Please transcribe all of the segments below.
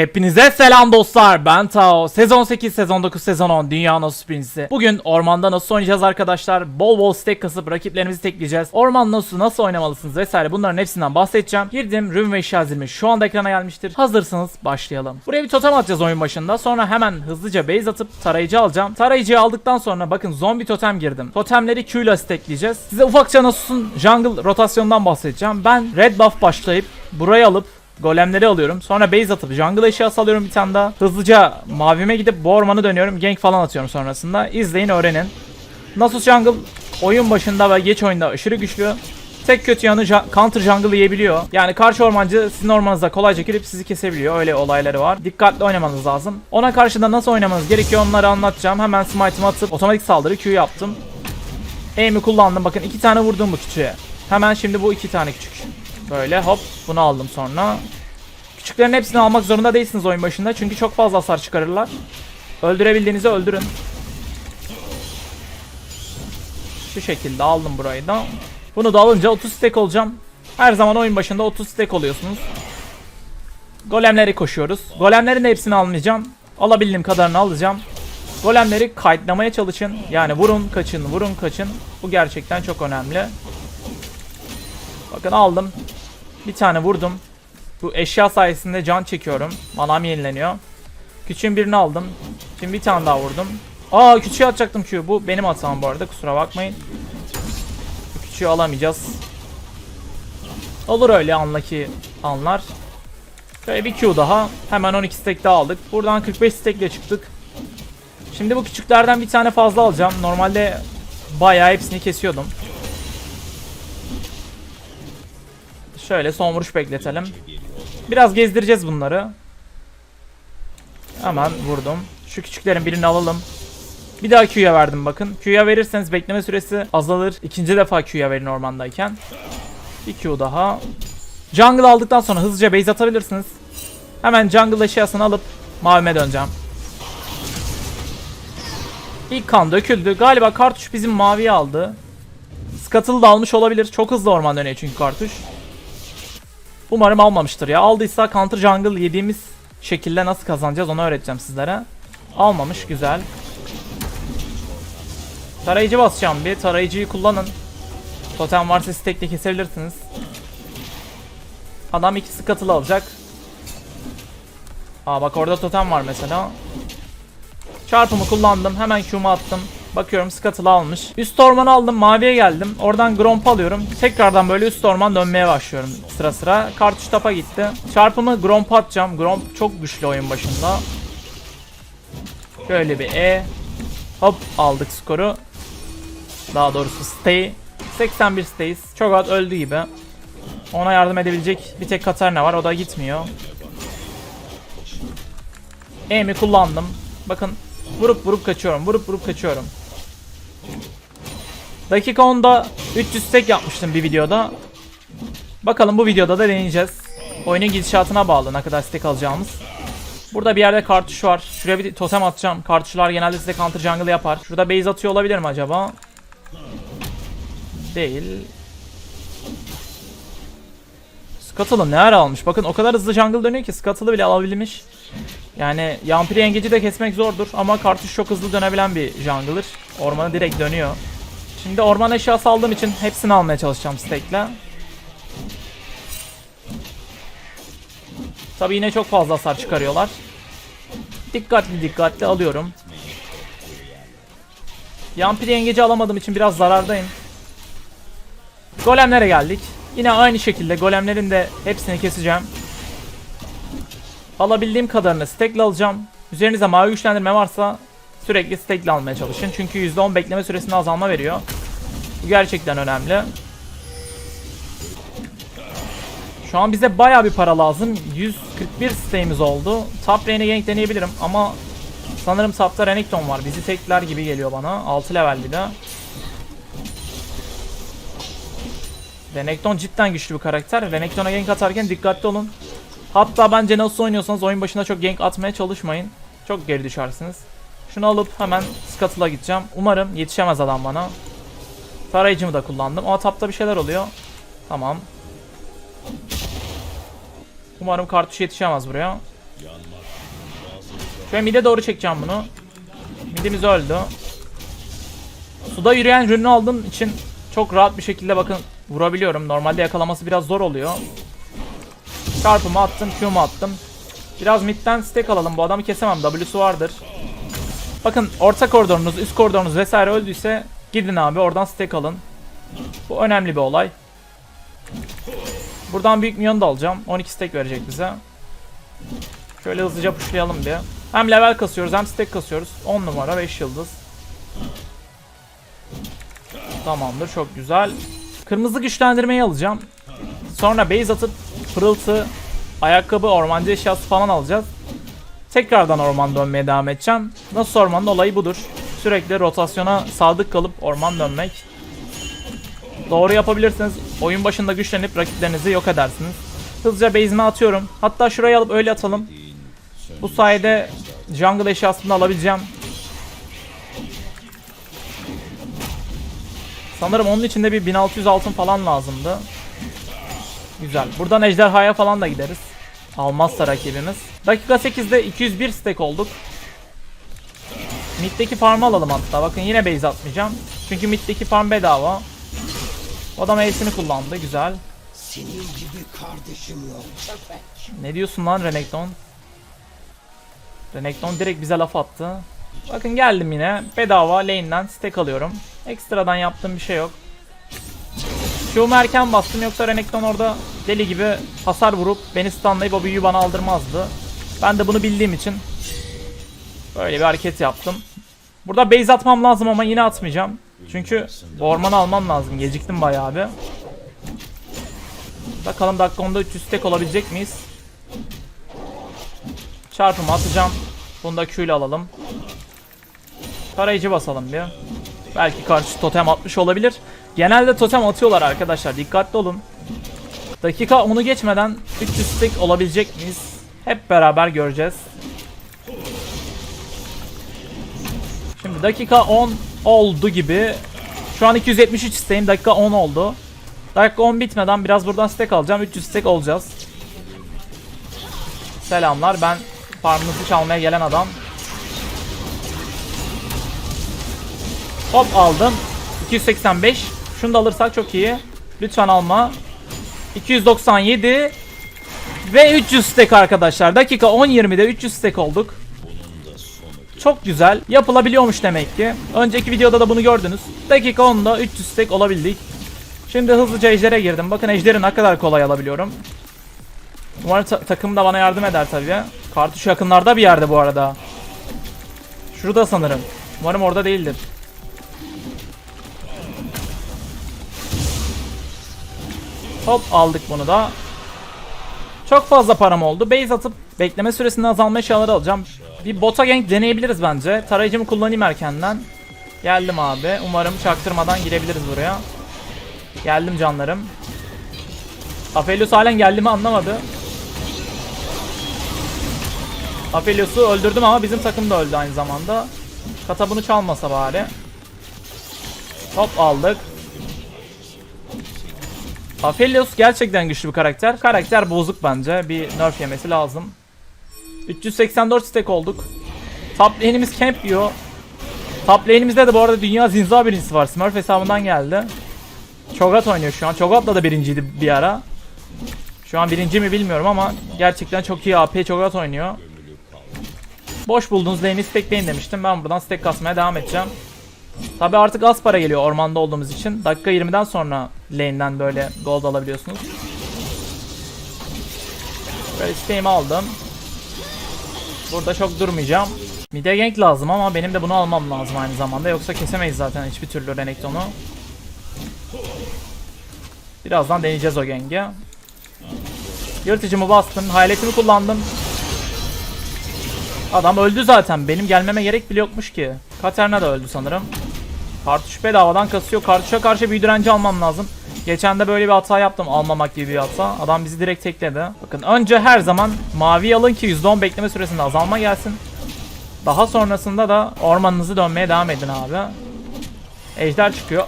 Hepinize selam dostlar. Ben Tao. Sezon 8, sezon 9, sezon 10 Dünya Nasus birincisi. Bugün ormanda nasıl oynayacağız arkadaşlar? Bol bol stack kasıp rakiplerimizi tekleyeceğiz. Orman nasıl nasıl oynamalısınız vesaire bunların hepsinden bahsedeceğim. Girdim Rune ve eşya şu anda ekrana gelmiştir. Hazırsanız başlayalım. Buraya bir totem atacağız oyun başında. Sonra hemen hızlıca base atıp tarayıcı alacağım. Tarayıcıyı aldıktan sonra bakın zombi totem girdim. Totemleri Q ile stackleyeceğiz. Size ufakça Nasus'un jungle rotasyonundan bahsedeceğim. Ben red buff başlayıp burayı alıp Golemleri alıyorum. Sonra base atıp jungle eşyası alıyorum bir tane daha. Hızlıca mavime gidip bu ormanı dönüyorum. Gank falan atıyorum sonrasında. İzleyin öğrenin. Nasus jungle oyun başında ve geç oyunda aşırı güçlü. Tek kötü yanı counter jungle yiyebiliyor. Yani karşı ormancı sizin ormanınıza kolayca girip sizi kesebiliyor. Öyle olayları var. Dikkatli oynamanız lazım. Ona karşı da nasıl oynamanız gerekiyor onları anlatacağım. Hemen smite'ımı atıp otomatik saldırı Q yaptım. Aim'i kullandım. Bakın iki tane vurdum bu küçüğe. Hemen şimdi bu iki tane küçük. Böyle hop bunu aldım sonra. Küçüklerin hepsini almak zorunda değilsiniz oyun başında. Çünkü çok fazla hasar çıkarırlar. Öldürebildiğinizi öldürün. Şu şekilde aldım burayı da. Bunu da alınca 30 stack olacağım. Her zaman oyun başında 30 stack oluyorsunuz. Golemleri koşuyoruz. Golemlerin hepsini almayacağım. Alabildiğim kadarını alacağım. Golemleri kayıtlamaya çalışın. Yani vurun kaçın vurun kaçın. Bu gerçekten çok önemli. Bakın aldım. Bir tane vurdum. Bu eşya sayesinde can çekiyorum. Manam yenileniyor. Küçüğün birini aldım. Şimdi bir tane daha vurdum. Aa küçüğü atacaktım Q. Bu benim hatam bu arada kusura bakmayın. Küçüğü alamayacağız. Olur öyle anlaki anlar. Şöyle bir Q daha. Hemen 12 stack daha aldık. Buradan 45 stack ile çıktık. Şimdi bu küçüklerden bir tane fazla alacağım. Normalde bayağı hepsini kesiyordum. Şöyle son vuruş bekletelim. Biraz gezdireceğiz bunları. Hemen vurdum. Şu küçüklerin birini alalım. Bir daha Q'ya verdim bakın. Q'ya verirseniz bekleme süresi azalır. İkinci defa Q'ya verin ormandayken. Bir Q daha. Jungle aldıktan sonra hızlıca base atabilirsiniz. Hemen jungle eşyasını alıp mavime döneceğim. İlk kan döküldü. Galiba kartuş bizim maviyi aldı. Scuttle da almış olabilir. Çok hızlı orman dönüyor çünkü kartuş. Umarım almamıştır ya. Aldıysa counter jungle yediğimiz şekilde nasıl kazanacağız onu öğreteceğim sizlere. Almamış güzel. Tarayıcı basacağım bir. Tarayıcıyı kullanın. Totem varsa siz tek de kesebilirsiniz. Adam iki scuttle alacak. Aa bak orada totem var mesela. Çarpımı kullandım. Hemen Q'mu attım. Bakıyorum Scuttle almış. Üst orman aldım. Maviye geldim. Oradan Gromp alıyorum. Tekrardan böyle üst orman dönmeye başlıyorum sıra sıra. Kartuş tapa gitti. Çarpımı Gromp atacağım. Gromp çok güçlü oyun başında. Şöyle bir E. Hop aldık skoru. Daha doğrusu stay. 81 stays. Çok rahat öldü gibi. Ona yardım edebilecek bir tek Katarina var. O da gitmiyor. E'mi kullandım. Bakın vurup vurup kaçıyorum. Vurup vurup kaçıyorum. Dakika 10'da 300 stack yapmıştım bir videoda. Bakalım bu videoda da deneyeceğiz. Oyunun gidişatına bağlı ne kadar stack alacağımız. Burada bir yerde kartuş var. Şuraya bir totem atacağım. Kartuşlar genelde size counter jungle yapar. Şurada base atıyor olabilir mi acaba? Değil. Scuttle'ı ne ara almış? Bakın o kadar hızlı jungle dönüyor ki Scuttle'ı bile alabilmiş. Yani Yampiri yengeci de kesmek zordur ama kartuş çok hızlı dönebilen bir jungler. Ormanı direkt dönüyor. Şimdi orman eşyası aldığım için hepsini almaya çalışacağım stack'le. Tabi yine çok fazla hasar çıkarıyorlar. Dikkatli dikkatli alıyorum. Yampiri yengeci alamadığım için biraz zarardayım. Golemlere geldik. Yine aynı şekilde golemlerin de hepsini keseceğim. Alabildiğim kadarını stack'le alacağım. Üzerinizde mavi güçlendirme varsa sürekli stack'le almaya çalışın. Çünkü %10 bekleme süresinde azalma veriyor. Bu gerçekten önemli. Şu an bize baya bir para lazım. 141 stack'imiz oldu. Top lane'e gank deneyebilirim ama sanırım top'ta Renekton var. Bizi tekler gibi geliyor bana. 6 level bir de. Renekton cidden güçlü bir karakter. Renekton'a gank atarken dikkatli olun. Hatta bence nasıl oynuyorsanız oyun başında çok gank atmaya çalışmayın. Çok geri düşersiniz. Şunu alıp hemen Scuttle'a gideceğim. Umarım yetişemez adam bana. Tarayıcımı da kullandım. Ama tapta bir şeyler oluyor. Tamam. Umarım kartuş yetişemez buraya. Şöyle mide doğru çekeceğim bunu. Midimiz öldü. Suda yürüyen rününü aldığım için çok rahat bir şekilde bakın vurabiliyorum. Normalde yakalaması biraz zor oluyor. Çarpımı attım, Q'mu attım. Biraz midden stack alalım. Bu adamı kesemem. W'su vardır. Bakın orta koridorunuz, üst koridorunuz vesaire öldüyse gidin abi oradan stack alın. Bu önemli bir olay. Buradan büyük minyon da alacağım. 12 stack verecek bize. Şöyle hızlıca pushlayalım bir. Hem level kasıyoruz hem stack kasıyoruz. 10 numara 5 yıldız. Tamamdır çok güzel. Kırmızı güçlendirmeyi alacağım. Sonra base atıp pırıltı, ayakkabı, ormancı eşyası falan alacağız. Tekrardan orman dönmeye devam edeceğim. Nasıl ormanın olayı budur. Sürekli rotasyona sadık kalıp orman dönmek. Doğru yapabilirsiniz. Oyun başında güçlenip rakiplerinizi yok edersiniz. Hızlıca base'ime atıyorum. Hatta şurayı alıp öyle atalım. Bu sayede jungle eşyasını alabileceğim. Sanırım onun için de bir 1600 altın falan lazımdı. Güzel. Buradan ejderhaya falan da gideriz. Almazsa rakibimiz. Dakika 8'de 201 stack olduk. Mid'deki farmı alalım hatta. Bakın yine base atmayacağım. Çünkü mid'deki farm bedava. O da mevsimi kullandı. Güzel. Senin gibi kardeşim. Ne diyorsun lan Renekton? Renekton direkt bize laf attı. Bakın geldim yine. Bedava lane'den stack alıyorum. Ekstradan yaptığım bir şey yok. Q'mu erken bastım yoksa Renekton orada deli gibi hasar vurup beni stunlayıp o büyüyü bana aldırmazdı. Ben de bunu bildiğim için böyle bir hareket yaptım. Burada base atmam lazım ama yine atmayacağım. Çünkü ormanı almam lazım. Geciktim bayağı bir. Bakalım dakika 10'da 300 tek olabilecek miyiz? Çarpımı atacağım. Bunu da Q ile alalım. Tarayıcı basalım bir. Belki karşı totem atmış olabilir. Genelde totem atıyorlar arkadaşlar. Dikkatli olun. Dakika 10'u geçmeden 300 stack olabilecek miyiz? Hep beraber göreceğiz. Şimdi dakika 10 oldu gibi. Şu an 273 isteğim. Dakika 10 oldu. Dakika 10 bitmeden biraz buradan stack alacağım. 300 stack olacağız. Selamlar. Ben farmınızı çalmaya gelen adam. Hop aldım. 285. Şunu da alırsak çok iyi. Lütfen alma. 297 ve 300 stack arkadaşlar. Dakika 10-20'de 300 stack olduk. Çok güzel. Yapılabiliyormuş demek ki. Önceki videoda da bunu gördünüz. Dakika 10'da 300 stack olabildik. Şimdi hızlıca ejdere girdim. Bakın ejderi ne kadar kolay alabiliyorum. Umarım ta- takım da bana yardım eder tabii. Kartuş yakınlarda bir yerde bu arada. Şurada sanırım. Umarım orada değildir. Hop aldık bunu da. Çok fazla param oldu. Base atıp bekleme süresini azalma eşyaları alacağım. Bir bota gank deneyebiliriz bence. Tarayıcımı kullanayım erkenden. Geldim abi. Umarım çaktırmadan girebiliriz buraya. Geldim canlarım. Aphelios halen geldi mi anlamadı. Aphelios'u öldürdüm ama bizim takım da öldü aynı zamanda. Kata bunu çalmasa bari. Hop aldık. Aphelios gerçekten güçlü bir karakter. Karakter bozuk bence. Bir nerf yemesi lazım. 384 stack olduk. Top lane'imiz camp yiyor. Top lane'imizde de bu arada dünya zinza birincisi var. Smurf hesabından geldi. Cho'Gath oynuyor şu an. Cho'Gath'la da birinciydi bir ara. Şu an birinci mi bilmiyorum ama gerçekten çok iyi AP Cho'Gath oynuyor. Boş bulduğunuz lane'i stackleyin demiştim. Ben buradan stack kasmaya devam edeceğim. Tabi artık az para geliyor ormanda olduğumuz için. Dakika 20'den sonra lane'den böyle gold alabiliyorsunuz. Böyle isteğimi aldım. Burada çok durmayacağım. Mid'e gank lazım ama benim de bunu almam lazım aynı zamanda. Yoksa kesemeyiz zaten hiçbir türlü Renekton'u. Birazdan deneyeceğiz o genge. Yırtıcımı bastım. Hayaletimi kullandım. Adam öldü zaten. Benim gelmeme gerek bile yokmuş ki. Katerina da öldü sanırım. Kartuş bedavadan kasıyor. Kartuşa karşı bir direnci almam lazım. Geçen de böyle bir hata yaptım. Almamak gibi bir hata. Adam bizi direkt tekledi. Bakın önce her zaman mavi alın ki %10 bekleme süresinde azalma gelsin. Daha sonrasında da ormanınızı dönmeye devam edin abi. Ejder çıkıyor.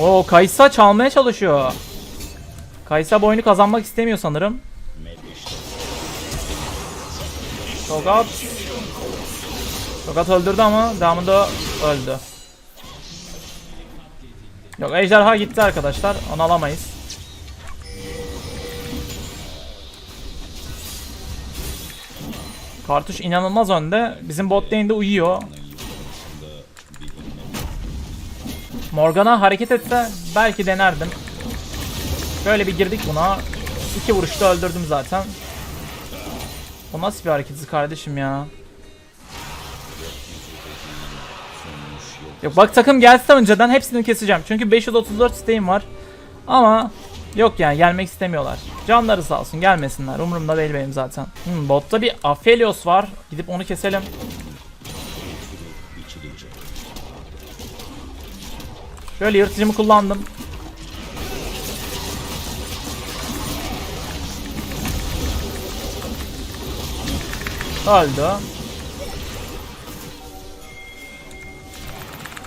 Oo Kaysa çalmaya çalışıyor. Kaysa bu oyunu kazanmak istemiyor sanırım. Tokat. Tokat öldürdü ama devamında öldü. Yok ejderha gitti arkadaşlar. Onu alamayız. Kartuş inanılmaz önde. Bizim bot lane'de uyuyor. Morgana hareket etse belki denerdim. Böyle bir girdik buna. İki vuruşta öldürdüm zaten. O nasıl bir hareketi kardeşim ya? Yok bak takım gelse önceden hepsini keseceğim. Çünkü 534 isteğim var. Ama yok yani gelmek istemiyorlar. Canları sağ olsun gelmesinler. Umurumda değil benim zaten. Hmm, botta bir Aphelios var. Gidip onu keselim. Şöyle yırtıcımı kullandım. Öldü.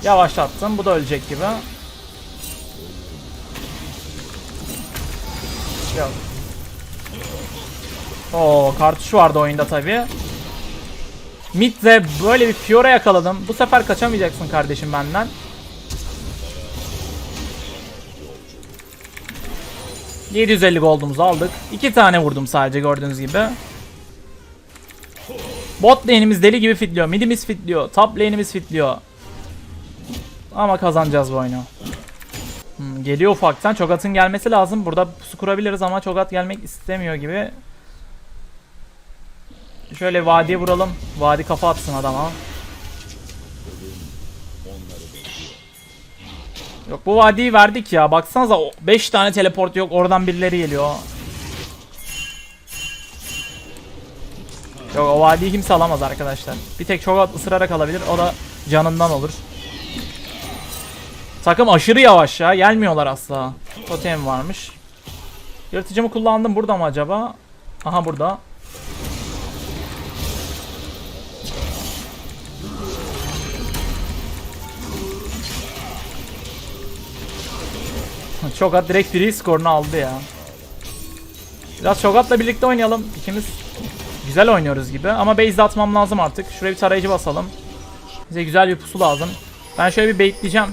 Yavaşlattım. Bu da ölecek gibi. Yok. Oo, kartuş vardı oyunda tabi. Mid'de böyle bir Fiora yakaladım. Bu sefer kaçamayacaksın kardeşim benden. ...750 gold'umuzu aldık. İki tane vurdum sadece gördüğünüz gibi. Bot lane'imiz deli gibi fitliyor. Mid'imiz fitliyor. Top lane'imiz fitliyor. Ama kazanacağız bu oyunu. Hmm, geliyor ufaktan. Çogat'ın gelmesi lazım. Burada pusu kurabiliriz ama Çogat gelmek istemiyor gibi. Şöyle vadiye vuralım. Vadi kafa atsın adama. Yok bu vadiyi verdik ya. Baksanıza 5 tane teleport yok. Oradan birileri geliyor. Yok o vadiyi kimse alamaz arkadaşlar. Bir tek Çogat ısırarak alabilir. O da canından olur. Takım aşırı yavaş ya. Gelmiyorlar asla. Totem varmış. Yırtıcımı kullandım. Burada mı acaba? Aha burada. Çogat direkt free skorunu aldı ya. Biraz Çogat'la birlikte oynayalım. İkimiz güzel oynuyoruz gibi. Ama base atmam lazım artık. Şuraya bir tarayıcı basalım. Bize güzel bir pusu lazım. Ben şöyle bir bekleyeceğim.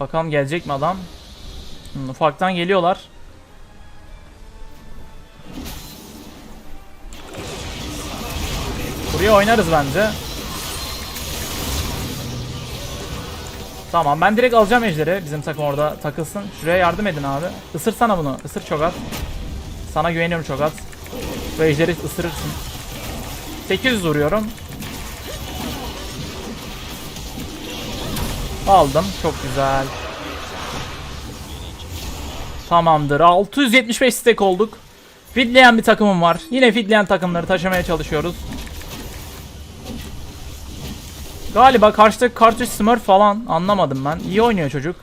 Bakalım gelecek mi adam? Hmm, ufaktan geliyorlar. Buraya oynarız bence. Tamam ben direkt alacağım ejderi. Bizim takım orada takılsın. Şuraya yardım edin abi. Isırsana bunu. Isır çok at. Sana güveniyorum çok at. Bu ejderi ısırırsın. 800 vuruyorum. Aldım. Çok güzel. Tamamdır. 675 stack olduk. Fitleyen bir takımım var. Yine fitleyen takımları taşımaya çalışıyoruz. Galiba karşıdaki kartuş smurf falan anlamadım ben. İyi oynuyor çocuk.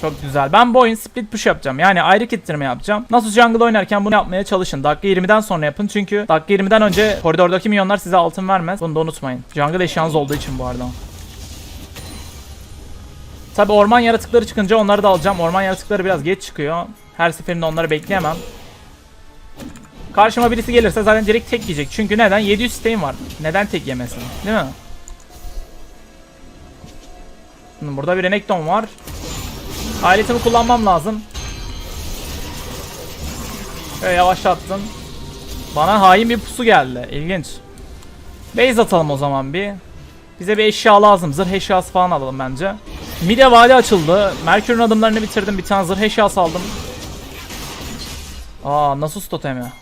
Çok güzel. Ben bu oyun split push yapacağım. Yani ayrı kittirme yapacağım. Nasıl jungle oynarken bunu yapmaya çalışın. Dakika 20'den sonra yapın. Çünkü dakika 20'den önce koridordaki milyonlar size altın vermez. Bunu da unutmayın. Jungle eşyanız olduğu için bu arada. Tabi orman yaratıkları çıkınca onları da alacağım. Orman yaratıkları biraz geç çıkıyor. Her seferinde onları bekleyemem. Karşıma birisi gelirse zaten direkt tek yiyecek. Çünkü neden? 700 isteğim var. Neden tek yemesin? Değil mi? Burada bir Renekton var. Aletimi kullanmam lazım. Şöyle yavaşlattım. Bana hain bir pusu geldi. İlginç. Base atalım o zaman bir. Bize bir eşya lazım. Zırh eşyası falan alalım bence. Mide vadi açıldı. Merkür'ün adımlarını bitirdim. Bir tane zırh eşyası aldım. Aa Nasus totemi.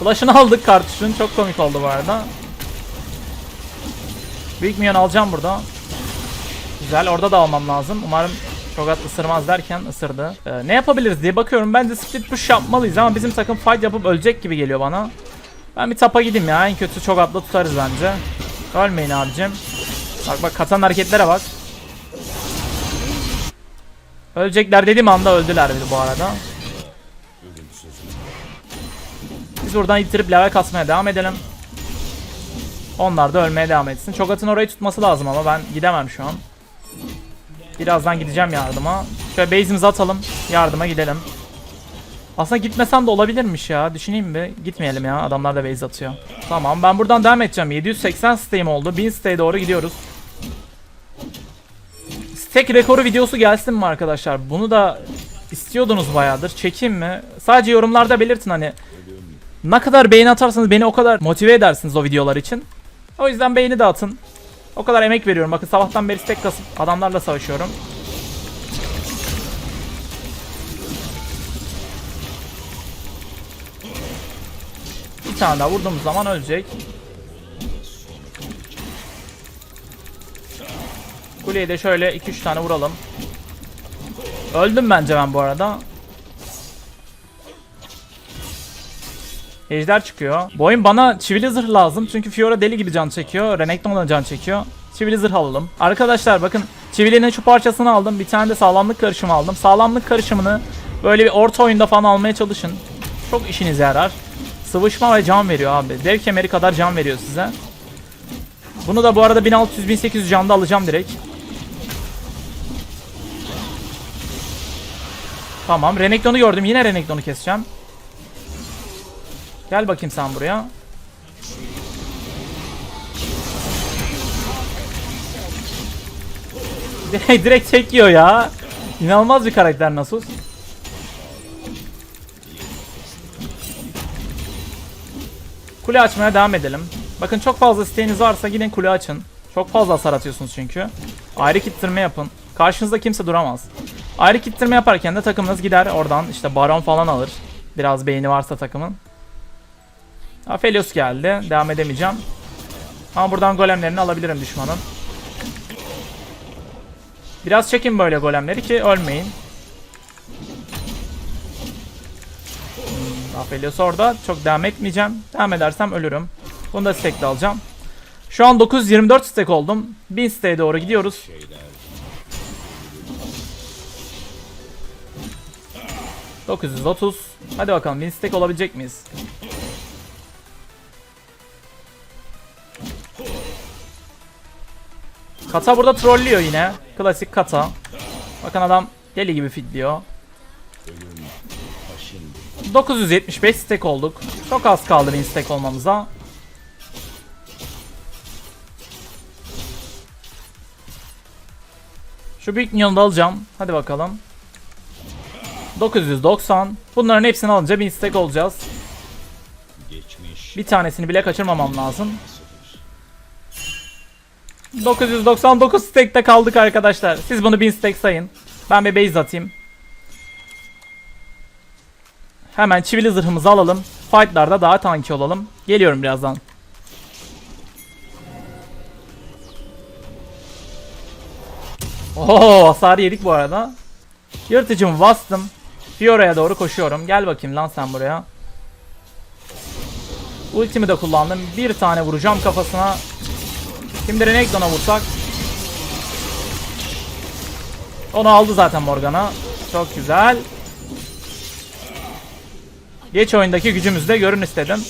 Flash'ını aldık kartuşun. Çok komik oldu bu arada. Büyük minyon alacağım burada. Güzel. Orada da almam lazım. Umarım Çogat ısırmaz derken ısırdı. Ee, ne yapabiliriz diye bakıyorum. Bence split push yapmalıyız ama bizim takım fight yapıp ölecek gibi geliyor bana. Ben bir tapa gideyim ya. En kötü Çogat'la tutarız bence. Ölmeyin abicim. Bak bak katan hareketlere bak. Ölecekler dediğim anda öldüler bir bu arada. Biz buradan ittirip level kasmaya devam edelim. Onlar da ölmeye devam etsin. Çogat'ın orayı tutması lazım ama ben gidemem şu an. Birazdan gideceğim yardıma. Şöyle base'imizi atalım. Yardıma gidelim. Aslında gitmesem de olabilirmiş ya. Düşüneyim mi? Gitmeyelim ya. Adamlar da base atıyor. Tamam ben buradan devam edeceğim. 780 stay'im oldu. 1000 stay'e doğru gidiyoruz. Stack rekoru videosu gelsin mi arkadaşlar? Bunu da istiyordunuz bayağıdır. Çekeyim mi? Sadece yorumlarda belirtin hani. Ne kadar beğeni atarsanız beni o kadar motive edersiniz o videolar için. O yüzden beğeni de atın. O kadar emek veriyorum. Bakın sabahtan beri stack kasıp adamlarla savaşıyorum. Bir tane daha vurduğumuz zaman ölecek. Kuleye de şöyle 2-3 tane vuralım. Öldüm bence ben bu arada. Ejder çıkıyor. Bu oyun bana çivili lazım. Çünkü Fiora deli gibi can çekiyor. Renekton da can çekiyor. Çivili alalım. Arkadaşlar bakın çivilinin şu parçasını aldım. Bir tane de sağlamlık karışımı aldım. Sağlamlık karışımını böyle bir orta oyunda falan almaya çalışın. Çok işinize yarar. Sıvışma ve can veriyor abi. Dev kemeri kadar can veriyor size. Bunu da bu arada 1600-1800 canda alacağım direkt. Tamam. Renekton'u gördüm. Yine Renekton'u keseceğim. Gel bakayım sen buraya. Direkt, direkt tek ya. İnanılmaz bir karakter Nasus. Kule açmaya devam edelim. Bakın çok fazla isteğiniz varsa gidin kule açın. Çok fazla hasar atıyorsunuz çünkü. Ayrı kittirme yapın. Karşınızda kimse duramaz. Ayrı kittirme yaparken de takımınız gider oradan işte baron falan alır. Biraz beyni varsa takımın. Aphelios geldi. Devam edemeyeceğim. Ama buradan golemlerini alabilirim düşmanın. Biraz çekin böyle golemleri ki ölmeyin. Aphelios orada. Çok devam etmeyeceğim. Devam edersem ölürüm. Bunu da stack'te alacağım. Şu an 924 stack oldum. 1000 stack'e doğru gidiyoruz. ...930. Hadi bakalım 1000 stack olabilecek miyiz? Kata burada trollüyor yine. Klasik kata. Bakın adam deli gibi fitliyor. 975 stack olduk. Çok az kaldı 1000 stack olmamıza. Şu büyük minyonu da alacağım. Hadi bakalım. 990. Bunların hepsini alınca 1000 stack olacağız. Bir tanesini bile kaçırmamam lazım. 999 stack'te kaldık arkadaşlar. Siz bunu 1000 stack sayın. Ben bir base atayım. Hemen çivili zırhımızı alalım. Fight'larda daha tanki olalım. Geliyorum birazdan. Oo hasar yedik bu arada. Yırtıcımı bastım. Fiora'ya doğru koşuyorum. Gel bakayım lan sen buraya. Ultimi de kullandım. Bir tane vuracağım kafasına. Şimdi Renekton'a vursak. Onu aldı zaten Morgana. Çok güzel. Geç oyundaki gücümüzü de görün istedim.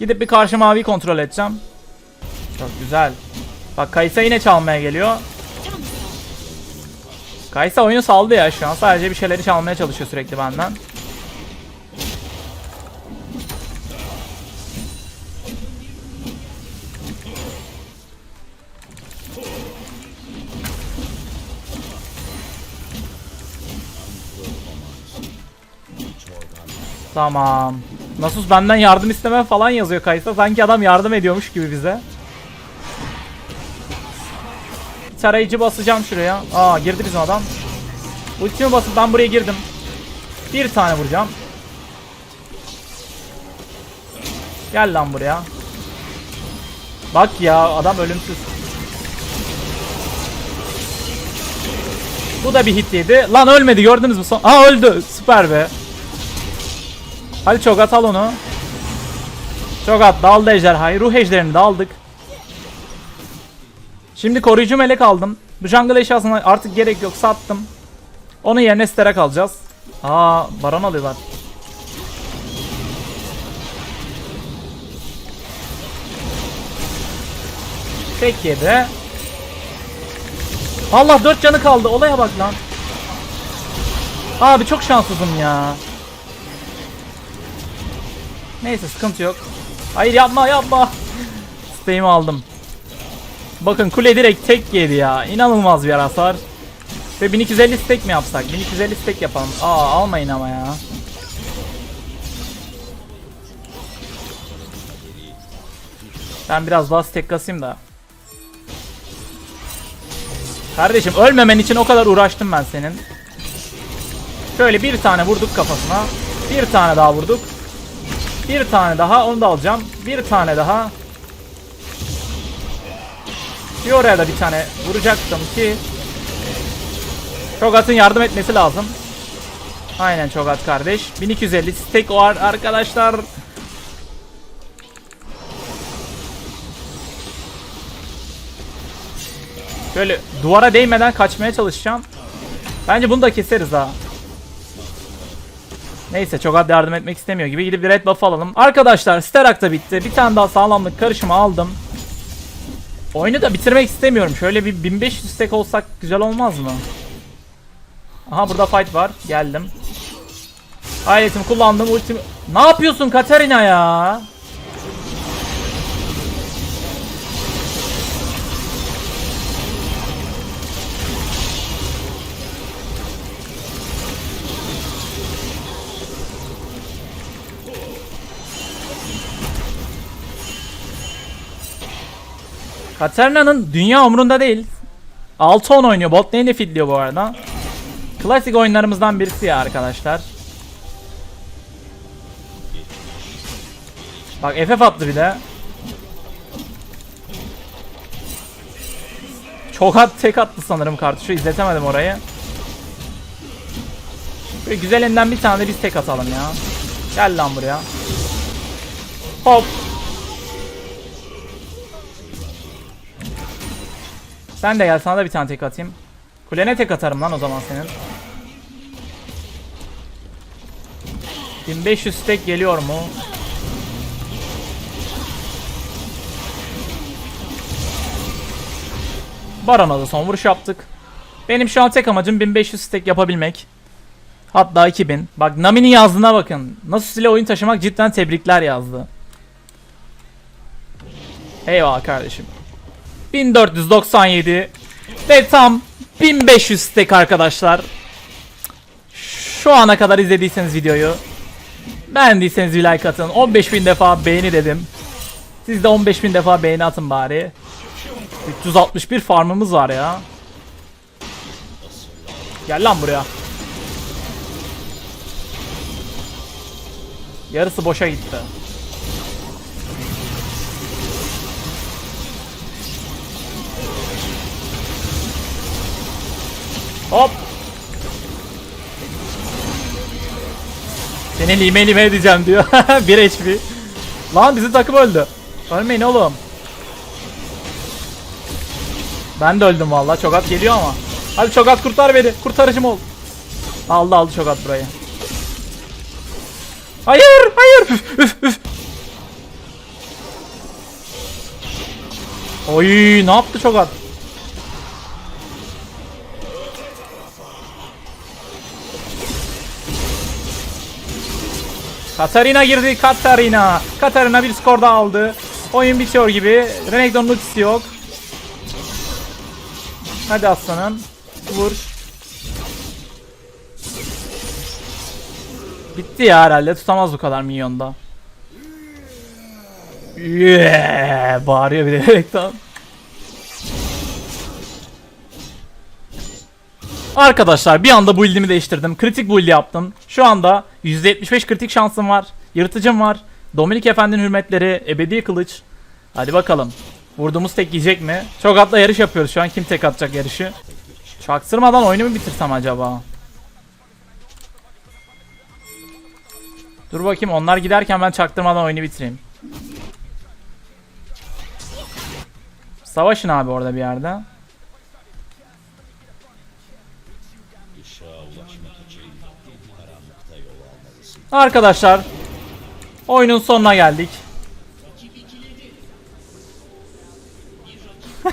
Gidip bir karşı mavi kontrol edeceğim. Çok güzel. Bak Kaysa yine çalmaya geliyor. Kaysa oyunu saldı ya şu an. Sadece bir şeyleri çalmaya çalışıyor sürekli benden. Tamam. Nasus benden yardım isteme falan yazıyor Kaysa. Sanki adam yardım ediyormuş gibi bize. Tarayıcı basacağım şuraya. Aa girdi bizim adam. Ultimi basıp ben buraya girdim. Bir tane vuracağım. Gel lan buraya. Bak ya adam ölümsüz. Bu da bir hit. Lan ölmedi gördünüz mü son? Aa öldü. Süper be. Hadi Çogat al onu. Çogat daldı ejderhayı. Ruh ejderini de aldık. Şimdi koruyucu melek aldım. Bu jungle eşyasına artık gerek yok sattım. Onun yerine sterak alacağız. Aa baron alıyorlar. Tek yedi. Allah 4 canı kaldı. Olaya bak lan. Abi çok şanssızım ya. Neyse sıkıntı yok. Hayır yapma yapma. Steam'i aldım. Bakın kule direkt tek yedi ya. İnanılmaz bir hasar. Ve 1250 stack mi yapsak? 1250 stack yapalım. Aa almayın ama ya. Ben biraz daha stack kasayım da. Kardeşim ölmemen için o kadar uğraştım ben senin. Şöyle bir tane vurduk kafasına. Bir tane daha vurduk. Bir tane daha onu da alacağım. Bir tane daha. Bir oraya da bir tane vuracaktım ki Çogat'ın yardım etmesi lazım. Aynen Çogat kardeş. 1250 stack var arkadaşlar. Şöyle duvara değmeden kaçmaya çalışacağım. Bence bunu da keseriz ha. Neyse çok ad yardım etmek istemiyor gibi gidip bir red buff alalım. Arkadaşlar Sterak da bitti. Bir tane daha sağlamlık karışımı aldım. Oyunu da bitirmek istemiyorum. Şöyle bir 1500 stack olsak güzel olmaz mı? Aha burada fight var. Geldim. Aletimi kullandım. Ultimi... Ne yapıyorsun Katarina ya? Katarina'nın dünya umurunda değil. 6-10 oynuyor. Bot lane'de fitliyor bu arada. Klasik oyunlarımızdan birisi ya arkadaşlar. Bak FF attı bir de. Çok at tek attı sanırım kartuşu. izletemedim orayı. Böyle güzelinden bir tane de biz tek atalım ya. Gel lan buraya. Hop. Sen de gel sana da bir tane tek atayım. Kulene tek atarım lan o zaman senin. 1500 stack geliyor mu? Baron'a da son vuruş yaptık. Benim şu an tek amacım 1500 stack yapabilmek. Hatta 2000. Bak Nami'nin yazdığına bakın. Nasus ile oyun taşımak cidden tebrikler yazdı. Eyvallah kardeşim. 1497 ve tam 1500 stack arkadaşlar. Şu ana kadar izlediyseniz videoyu beğendiyseniz bir like atın. 15.000 defa beğeni dedim. Siz de 15.000 defa beğeni atın bari. 361 farmımız var ya. Gel lan buraya. Yarısı boşa gitti. Hop. Seni lime lime edeceğim diyor. 1 HP. Lan bizim takım öldü. Ölmeyin oğlum. Ben de öldüm vallahi. Çogat geliyor ama. Hadi Çogat kurtar beni. Kurtarıcım ol. Aldı aldı Çogat burayı. Hayır hayır. Oy ne yaptı Çogat? Katarina girdi Katarina. Katarina bir skor daha aldı. Oyun bitiyor gibi. Renekton'un ultisi yok. Hadi aslanım. Vur. Bitti ya herhalde. Tutamaz bu kadar minyonda. Yeah, bağırıyor bir de Renekton. Arkadaşlar bir anda build'imi değiştirdim. Kritik build yaptım. Şu anda %75 kritik şansım var. Yırtıcım var. Dominik Efendi'nin hürmetleri, ebedi kılıç. Hadi bakalım. Vurduğumuz tek yiyecek mi? Çok atla yarış yapıyoruz şu an. Kim tek atacak yarışı? Çaktırmadan oyunu mu bitirsem acaba? Dur bakayım onlar giderken ben çaktırmadan oyunu bitireyim. Savaşın abi orada bir yerde. Arkadaşlar oyunun sonuna geldik.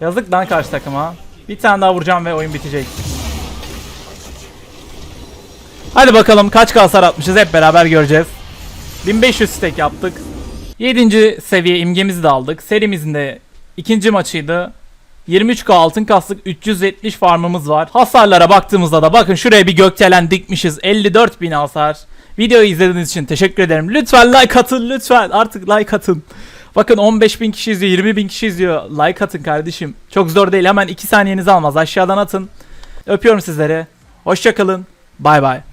Yazık lan karşı takıma. Bir tane daha vuracağım ve oyun bitecek. Hadi bakalım kaç hasar atmışız hep beraber göreceğiz. 1500 stack yaptık. 7. seviye imgemizi de aldık. Serimizin de ikinci maçıydı. 23k altın kastık 370 farmımız var. Hasarlara baktığımızda da bakın şuraya bir gökdelen dikmişiz. 54.000 hasar. Videoyu izlediğiniz için teşekkür ederim. Lütfen like atın lütfen. Artık like atın. Bakın 15.000 kişi izliyor 20.000 kişi izliyor. Like atın kardeşim. Çok zor değil hemen 2 saniyenizi almaz. Aşağıdan atın. Öpüyorum sizleri. Hoşçakalın. Bay bay.